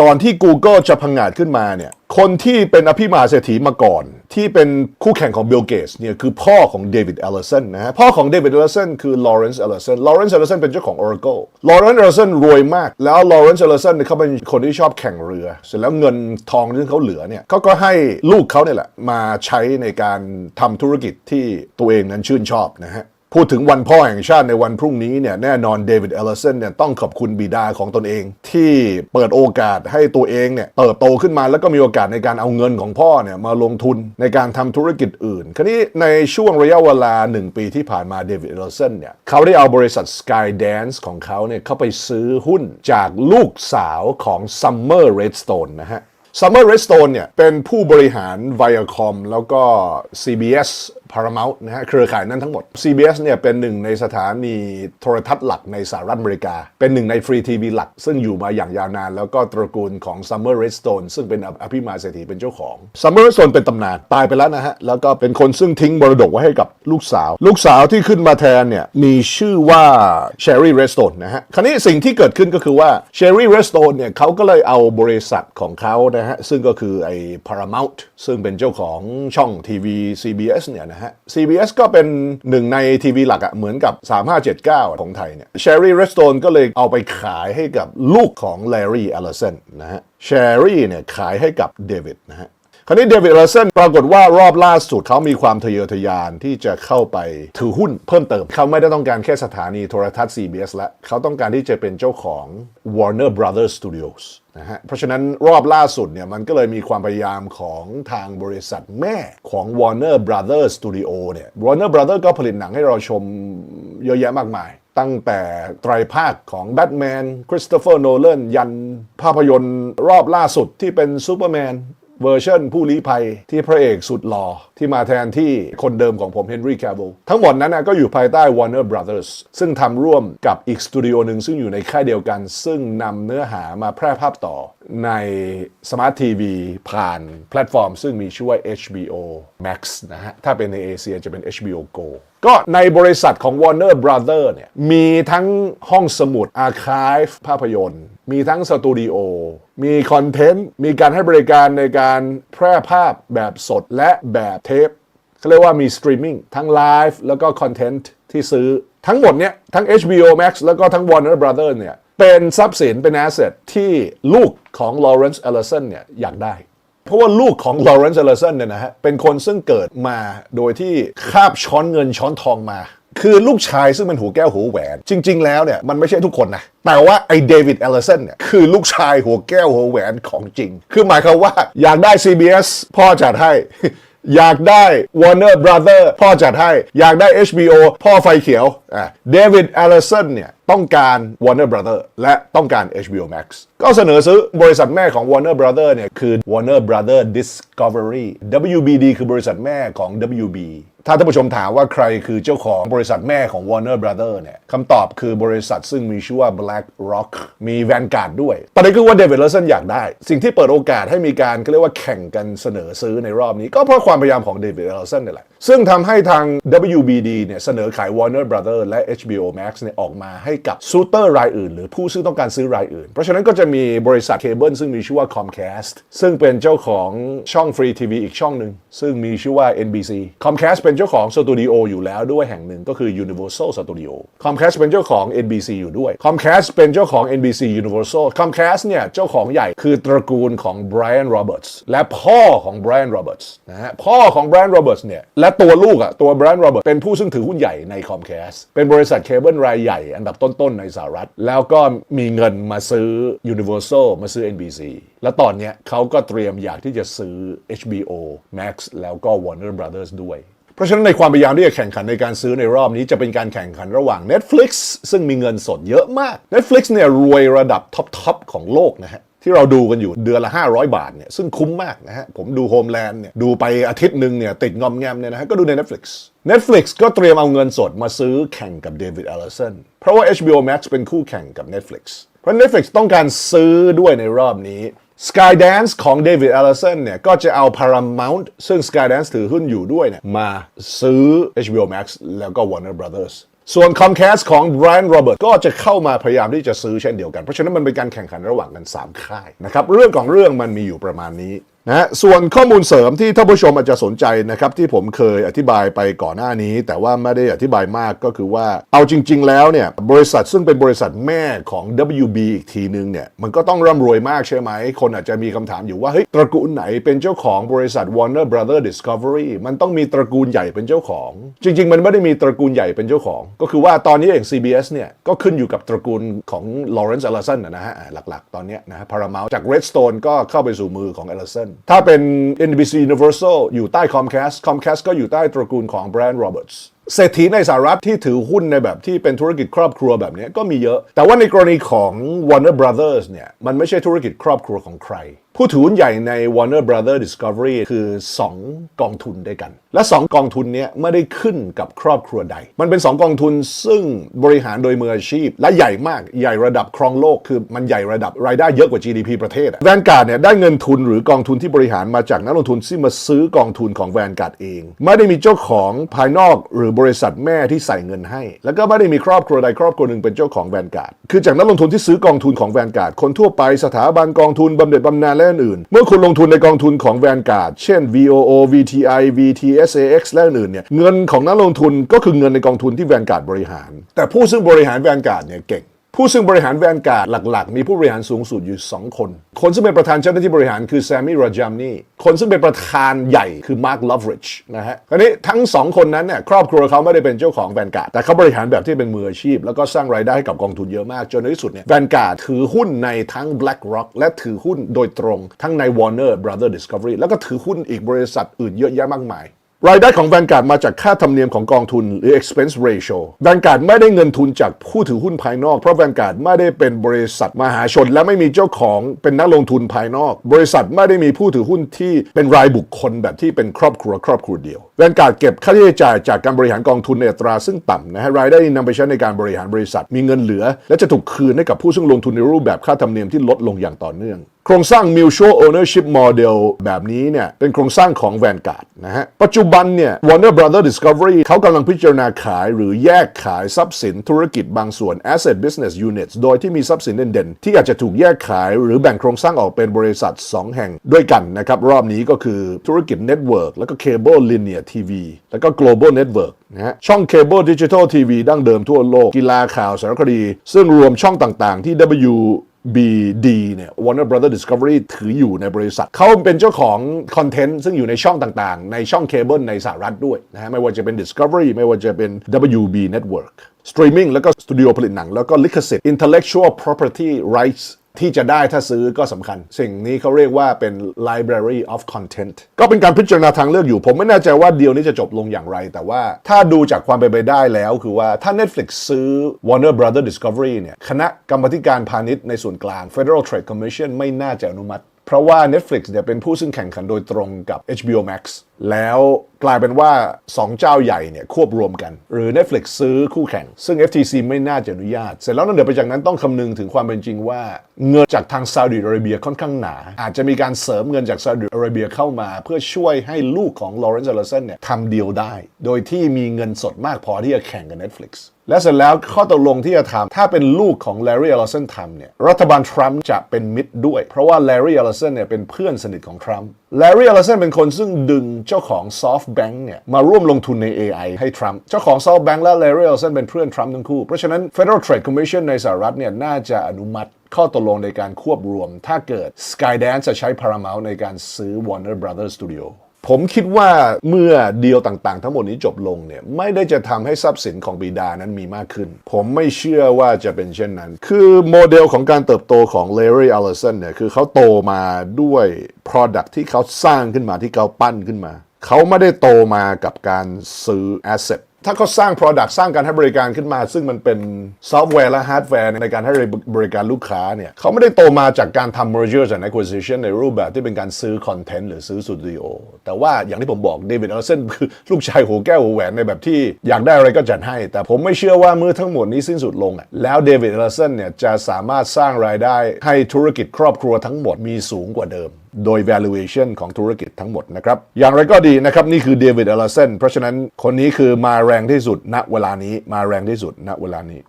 ก่อนที่ Google จะพังงาดขึ้นมาเนี่ย คนที่เป็นอภิมหาเศรษฐีมาก่อน ที่เป็นคู่แข่งของ Bill Gates เนี่ยคือพ่อของเดวิดเอลเลสันนะฮะ พ่อของเดวิดเอลเลสันคือ Lawrence Ellison Lawrence Ellison เป็นเจ้าของ Oracle Lawrence Ellison รวยมาก แล้ว Lawrence Ellison เนี่ยเขาเป็นคนที่ชอบแข่งเรือ เสร็จแล้วเงินทองที่เขาเหลือเนี่ยเขาก็ให้ลูกเขาเนี่ยแหละมาใช้ในการทำธุรกิจที่ตัวเองนั้นชื่นชอบนะฮะ พูดถึงวันพ่อแห่งชาติในวันพรุ่งนี้เนี่ยแน่นอนเดวิดเอลเลสันเนี่ยต้องขอบคุณบิดาของตนเอง ที่เปิดโอกาสให้ตัวเองเนี่ยเติบโตขึ้นมาแล้วก็มีโอกาสในการเอาเงินของพ่อเนี่ยมาลงทุนในการทำธุรกิจอื่น คราวนี้ในช่วงระยะเวลา 1 ปีที่ผ่านมาเดวิดเอลเลสันเนี่ยเขาได้เอาบริษัท Skydance ของเขาเนี่ยเข้าไปซื้อหุ้นจากลูกสาวของ Summer Redstone นะฮะ Summer Redstone เนี่ยเป็นผู้บริหาร Viacom แล้วก็ CBS Paramount นะฮะเครือข่ายนั้นทั้งหมด CBS เนี่ยเป็นหนึ่งในสถานีโทรทัศน์หลักในสหรัฐอเมริกา เป็นหนึ่งในฟรีทีวีหลัก ซึ่งอยู่มาอย่างยาวนาน แล้วก็ตระกูลของ Summer Redstone ซึ่งเป็นอภิมาเศรษฐีเป็นเจ้าของ Summer Redstone เป็นตำนาน ตายไปแล้วนะฮะ แล้วก็เป็นคนซึ่งทิ้งมรดกไว้ให้กับลูกสาว ลูกสาวที่ขึ้นมาแทนเนี่ยมีชื่อว่า Sherry Redstone นะฮะคราวนี้สิ่งที่เกิดขึ้นก็คือว่า Sherry Redstone เนี่ยเขาก็เลยเอาบริษัทของเขานะฮะซึ่งก็คือไอ้ Paramount ซึ่งเป็นเจ้าของช่องทีวี CBS เนี่ยนะฮะ CBS ก็เป็นหนึ่งในทีวีหลักอะเหมือนกับ 3579 ของไทยเนี่ย Sherry Redstone ก็เลยเอาไปขายให้กับลูกของ Larry Ellison นะฮะ Sherry เนี่ยขายให้กับเดวิดนะฮะ คราวนี้เดวิดเอลเซนปรากฏว่ารอบล่าสุดเขามีความทะเยอทะยานที่จะเข้าไปถือหุ้นเพิ่มเติม เขาไม่ได้ต้องการแค่สถานีโทรทัศน์ CBS แล้วเขาต้องการที่จะเป็นเจ้าของ Warner Brothers Studios นะฮะเพราะฉะนั้นรอบล่าสุดเนี่ยมันก็เลยมีความพยายามของทางบริษัทแม่ของ Warner Brothers Studio เนี่ย Warner Brothers ก็ผลิตหนังให้เราชมเยอะแยะมากมาย ตั้งแต่ไตรภาคของแบทแมนคริสโตเฟอร์โนแลนยันภาพยนตร์รอบล่าสุดที่เป็นซูเปอร์แมน เวอร์ชันผู้ลี้ภัยที่พระเอกสุดหล่อที่มาแทนที่คนเดิมของผมเฮนรี่แค v ว l ทั้งหมดนั้นนะก็อยู่ภายใต้ Warner Brothers ซึ่งทำร่วมกับอีกสตูดิโอหนึ่งซึ่งอยู่ในค่ายเดียวกัน ซึ่งนำเนื้อหามาแพร่ภาพต่อในสมาร์ททีวีผ่านแพลตฟอร์ม ซึ่งมีชื่อว่า HBO Max นะฮะถ้าเป็นในเอเชียจะเป็น HBO Go ก็ในบริษัทของ Warner Brother เนี่ยมีทั้งห้องสมุดอาร์คีฟภาพยนตร์ มีทั้งสตูดิโอ มีคอนเทนต์ มีการให้บริการในการแพร่ภาพแบบสดและแบบเทปเขาเรียกว่ามีสตรีมมิ่งทั้งไลฟ์แล้วก็คอนเทนต์ที่ซื้อทั้งหมดเนี้ยทั้ง HBO Max แล้วก็ทั้ง Warner Brother เนี่ยเป็นทรัพย์สินเป็น asset ที่ลูกของ Lawrence Ellison เนี่ยอยากได้ เพราะว่าลูกของ Lawrence Ellison เนี่ยนะฮะเป็นคนซึ่งเกิดมาโดยที่คาบช้อนเงินช้อนทองมา คือลูกชายซึ่งเป็นหูแก้วหูแหวน จริง ๆ แล้วเนี่ยมันไม่ใช่ทุกคนนะแต่ว่าไอเดวิดเอลเลสันเนี่ยคือลูกชายหัวแก้วหัวแหวนของจริง คือหมายความว่าอยากได้ CBS พ่อจัดให้ อยากได้ Warner Brother พ่อจัดให้ อยากได้ HBO พ่อไฟเขียวอะเดวิดเอลเลสันเนี่ยต้องการ Warner Brother และต้องการ HBO Max ก็เสนอซื้อบริษัทแม่ของ Warner Brother เนี่ยคือ Warner Brother Discovery WBD คือบริษัทแม่ของ WB ถ้าท่านผู้ชมถามว่าใครคือเจ้าของบริษัทแม่ของ Warner Brother เนี่ยคำตอบคือบริษัทซึ่งมีชื่อว่า Black Rock มี Vanguard ด้วยประเด็นคือว่าเดวิดเลสันอยากได้ สิ่งที่เปิดโอกาสให้มีการเขาเรียกว่าแข่งกันเสนอซื้อในรอบนี้ ก็เพราะความพยายามของเดวิดเลสันนี่แหละ ซึ่งทำให้ทาง WBD เนี่ยเสนอขาย Warner Brother และ HBO Max เนี่ยออกมาให้กับซูเตอร์รายอื่น หรือผู้ซึ่งต้องการซื้อรายอื่น เพราะฉะนั้นก็จะมีบริษัทเคเบิลซึ่งมีชื่อว่า Comcast ซึ่งเป็นเจ้าของช่องฟรีทีวีอีกช่องหนึ่งซึ่งมีชื่อว่า NBC Comcast เป็นเจ้าของสตูดิโออยู่แล้วด้วยแห่งหนึ่งก็คือ Universal Studio Comcast เป็นเจ้าของ NBC อยู่ด้วย Comcast เป็นเจ้าของ NBC Universal Comcast เนี่ยเจ้าของใหญ่คือตระกูลของ Brian Roberts และพ่อของ Brian Roberts นะฮะพ่อของ Brian Roberts เนี่ยและตัวลูกอะตัว Brian Roberts เป็นผู้ซึ่งถือหุ้นใหญ่ใน Comcast เป็นบริษัทเคเบิลรายใหญ่อันดับต้น ๆ ในสหรัฐ แล้วก็มีเงินมาซื้อ Universal มาซื้อ NBC แล้วตอนเนี้ยเขาก็เตรียมอยากที่จะซื้อ HBO Max แล้วก็ Warner Brothers ด้วย ราะฉะนั้นในความพยายามที่จะแข่งขันในการซื้อในรอบนี้จะเป็นการแข่งขันระหว่าง Netflix ซึ่งมีเงินสดเยอะมาก Netflix เนี่ยรวยระดับท็อปๆของโลกนะฮะที่เราดูกันอยู่เดือนละ 500 บาทเนี่ยซึ่งคุ้มมากนะฮะ ผมดู Homeland เนี่ยดูไปอาทิตย์หนึ่งเนี่ยติดงอมแงมเนี่ยนะฮะ ก็ดูใน Netflix Netflix ก็เตรียมเอาเงินสดมาซื้อแข่งกับ David Ellison เพราะว่า HBO Max เป็นคู่แข่งกับ Netflix เพราะ Netflix ต้องการซื้อด้วยในรอบนี้ Skydance ของ David Ellison เนี่ย ก็จะเอา Paramount ซึ่ง Skydance ถือหุ้นอยู่ด้วยเนี่ย มาซื้อ HBO Max แล้วก็ Warner Brothers ส่วน Comcast ของ Brian Robert ก็จะเข้ามาพยายามที่จะซื้อเช่นเดียวกัน เพราะฉะนั้นมันเป็นการแข่งขันระหว่างกัน 3 ค่ายนะครับ เรื่องของเรื่องมันมีอยู่ประมาณนี้ นะฮะส่วนข้อมูลเสริมที่ท่านผู้ชมอาจจะสนใจนะครับที่ผมเคยอธิบายไปก่อนหน้านี้ แต่ว่าไม่ได้อธิบายมากก็คือว่าเอาจริง ๆ แล้วเนี่ยบริษัทซึ่งเป็นบริษัทแม่ของ WB อีกทีนึงเนี่ยมันก็ต้องร่ำรวยมากใช่ไหม คนอาจจะมีคำถามอยู่ว่าเฮ้ยตระกูลไหนเป็นเจ้าของบริษัท Warner Brother Discovery มันต้องมีตระกูลใหญ่เป็นเจ้าของ จริง ๆ มันไม่ได้มีตระกูลใหญ่เป็นเจ้าของ ก็คือว่าตอนนี้เอง CBS เนี่ยก็ขึ้นอยู่กับตระกูลของ Lawrence Ellison นะฮะหลักๆ ตอนนี้นะฮะ Paramount จาก Redstone ก็เข้าไปสู่มือของ Ellison ถ้าเป็น NBC Universal อยู่ใต้ Comcast Comcast ก็อยู่ใต้ตระกูลของ Brian Roberts เศรษฐีในสหรัฐที่ถือหุ้นในแบบที่เป็นธุรกิจครอบครัวแบบนี้ก็มีเยอะ แต่ว่าในกรณีของ Warner Brothers เนี่ย มันไม่ใช่ธุรกิจครอบครัวของใคร ผู้ถือหุ้นใหญ่ใน Warner Brothers Discovery คือ 2 กองทุนด้วยกัน และ 2 กองทุนนี้ไม่ได้ขึ้นกับครอบครัวใด มันเป็น 2 กองทุนซึ่งบริหารโดยมืออาชีพ และใหญ่มากใหญ่ระดับครองโลก คือมันใหญ่ระดับรายได้เยอะกว่า GDP ประเทศแวนการ์ดเนี่ยได้เงินทุนหรือกองทุนที่บริหารมาจากนักลงทุนที่มาซื้อกองทุนของแวนการ์ดเอง ไม่ได้มีเจ้าของภายนอกหรือบริษัทแม่ที่ใส่เงินให้ แล้วก็ไม่ได้มีครอบครัวใดครอบครัวหนึ่งเป็นเจ้าของแวนการ์ดคือจากนักลงทุนที่ซื้อกองทุนของแวนการ์ดคนทั่วไปสถาบันกองทุนบำเหน็จบำนาญและอื่น เมื่อคุณลงทุนในกองทุนของแวนการ์ดเช่น VOO VTI TSAX และอื่นเนี่ยเงินของนักลงทุนก็คือเงินในกองทุนที่แวนการ์ดบริหาร แต่ผู้ซึ่งบริหารแวนการ์ดเนี่ยเก่งผู้ซึ่งบริหารแวนการ์ดหลัก ๆ มีผู้บริหารสูงสุดอยู่ 2 คน คนซึ่งเป็นประธานเจ้าหน้าที่บริหารคือแซมมี่ราจามนี่ คนซึ่งเป็นประธานใหญ่คือมาร์คลอฟริชนะฮะคราวนี้ทั้ง 2 คนนั้นเนี่ยครอบครัวเขาไม่ได้เป็นเจ้าของแวนการ์ดแต่เขาบริหารแบบที่เป็นมืออาชีพ แล้วก็สร้างรายได้ให้กับกองทุนเยอะมาก จนในที่สุดเนี่ยแวนการ์ดถือหุ้นในทั้ง BlackRock และถือหุ้นโดยตรงทั้งใน Warner Brother Discovery แล้วก็ถือหุ้นอีกบริษัทอื่นเยอะแยะมากมาย รายได้ของแวนการ์ดมาจากค่าธรรมเนียมของกองทุนหรือ expense ratio แวนการ์ดไม่ได้เงินทุนจากผู้ถือหุ้นภายนอก เพราะแวนการ์ดไม่ได้เป็นบริษัทมหาชน และไม่มีเจ้าของเป็นนักลงทุนภายนอก บริษัทไม่ได้มีผู้ถือหุ้นที่เป็นรายบุคคลแบบที่เป็นครอบครัวครอบครัวเดียวแวนการ์ดเก็บค่าใช้จ่ายจากการบริหารกองทุนในอัตราซึ่งต่ำนะฮะรายได้นำไปใช้ในการบริหารบริษัทมีเงินเหลือ และจะถูกคืนให้กับผู้ซึ่งลงทุนในรูปแบบค่าธรรมเนียมที่ลดลงอย่างต่อเนื่องโครงสร้าง mutual ownership model แบบนี้เนี่ยเป็นโครงสร้างของ Vanguard นะฮะ ปัจจุบันเนี่ย Warner Brother Discovery เขากำลังพิจารณาขายหรือแยกขายทรัพย์สินธุรกิจบางส่วน asset business units โดยที่มีทรัพย์สินเด่นๆ ที่อาจจะถูกแยกขายหรือแบ่งโครงสร้างออกเป็นบริษัท 2 แห่งด้วยกันนะครับ รอบนี้ก็คือธุรกิจ Network แล้วก็ Cable Linear TV แล้วก็ Global Network นะฮะช่อง Cable Digital TV ดั้งเดิมทั่วโลก กีฬาข่าวสารคดี ซึ่งรวมช่องต่างๆที่ W BD เนี่ย Warner Brother Discovery ถืออยู่ในบริษัท เขาเป็นเจ้าของคอนเทนต์ซึ่งอยู่ในช่องต่างๆ ในช่องเคเบิลในสหรัฐด้วยนะฮะ ไม่ว่าจะเป็น Discovery ไม่ว่าจะเป็น WB Network Streaming แล้วก็สตูดิโอผลิตหนัง แล้วก็ลิขสิทธิ์ Intellectual Property Rights ที่จะได้ถ้าซื้อก็สำคัญ สิ่งนี้เขาเรียกว่าเป็น library of content ก็เป็นการพิจารณาทางเลือกอยู่ ผมไม่แน่ใจว่าเดียวนี้จะจบลงอย่างไร แต่ว่าถ้าดูจากความเป็นไปได้แล้วคือว่าถ้า Netflix ซื้อ Warner Brother Discovery เนี่ยคณะกรรมการพาณิชย์ในส่วนกลาง Federal Trade Commission ไม่น่าจะอนุมัติ เพราะว่า Netflix เนี่ยเป็นผู้ซึ่งแข่งขันโดยตรงกับ HBO Max แล้วกลายเป็นว่า 2 เจ้าใหญ่เนี่ยควบรวมกัน หรือ Netflix ซื้อคู่แข่ง ซึ่ง FTC ไม่น่าจะอนุญาต เสร็จแล้วนอกเหนือไปจากนั้นต้องคำนึงถึงความเป็นจริงว่า เงินจากทางซาอุดิอาระเบียค่อนข้างหนา อาจจะมีการเสริมเงินจากซาอุดิอาระเบียเข้ามา เพื่อช่วยให้ลูกของ Lawrence Ellison เนี่ยทำเดีลได้ โดยที่มีเงินสดมากพอที่จะแข่งกับ Netflix และเสร็จแล้วข้อตกลงที่จะทำถ้าเป็นลูกของ Larry Ellison ทำเนี่ยรัฐบาลทรัมป์จะเป็นมิตรด้วย เพราะว่า Larry Ellison เนี่ยเป็นเพื่อนสนิทของทรัมป์ Larry Ellison เป็นคนซึ่งดึงเจ้าของ SoftBank เนี่ยมาร่วมลงทุนใน AI ให้ทรัมป์เจ้าของ SoftBank และ Larry Ellison เป็นเพื่อนทรัมป์ทั้งคู่ เพราะฉะนั้น Federal Trade Commission ในสหรัฐเนี่ยน่าจะอนุมัติข้อตกลงในการควบรวม ถ้าเกิด Skydance จะใช้ Paramount ในการซื้อ Warner Brothers Studio ผมคิดว่าเมื่อเดียวต่างๆ ทั้งหมดนี้จบลงเนี่ยไม่ได้จะทำให้ทรัพย์สินของบิดานั้นมีมากขึ้น ผมไม่เชื่อว่าจะเป็นเช่นนั้น คือโมเดลของการเติบโตของ Larry Ellison เนี่ยคือเขาโตมาด้วย Product ที่เขาสร้างขึ้นมาที่เขาปั้นขึ้นมา เขาไม่ได้โตมากับการซื้อ Asset ถ้าเขาสร้าง Product สร้างการให้บริการขึ้นมา ซึ่งมันเป็นซอฟต์แวร์และฮาร์ดแวร์ในการให้บริการลูกค้าเนี่ยเขาไม่ได้โตมาจากการทำ merger and acquisition ในรูปแบบที่เป็นการซื้อคอนเทนต์หรือซื้อสตูดิโอแต่ว่าอย่างที่ผมบอกเดวิดเอลเซนคือลูกชายหัวแก้วหัวแหวนในแบบที่อยากได้อะไรก็จัดให้ แต่ผมไม่เชื่อว่าเมื่อทั้งหมดนี้สิ้นสุดลง แล้วเดวิดเอลเซนเนี่ยจะสามารถสร้างรายได้ให้ธุรกิจครอบครัวทั้งหมดมีสูงกว่าเดิม โดย valuation ของธุรกิจทั้งหมดนะครับ อย่างไรก็ดีนะครับ นี่คือเดวิดเอลเลอร์สันเพราะฉะนั้นคนนี้คือมาแรงที่สุดณเวลานี้มาแรงที่สุดณเวลานี้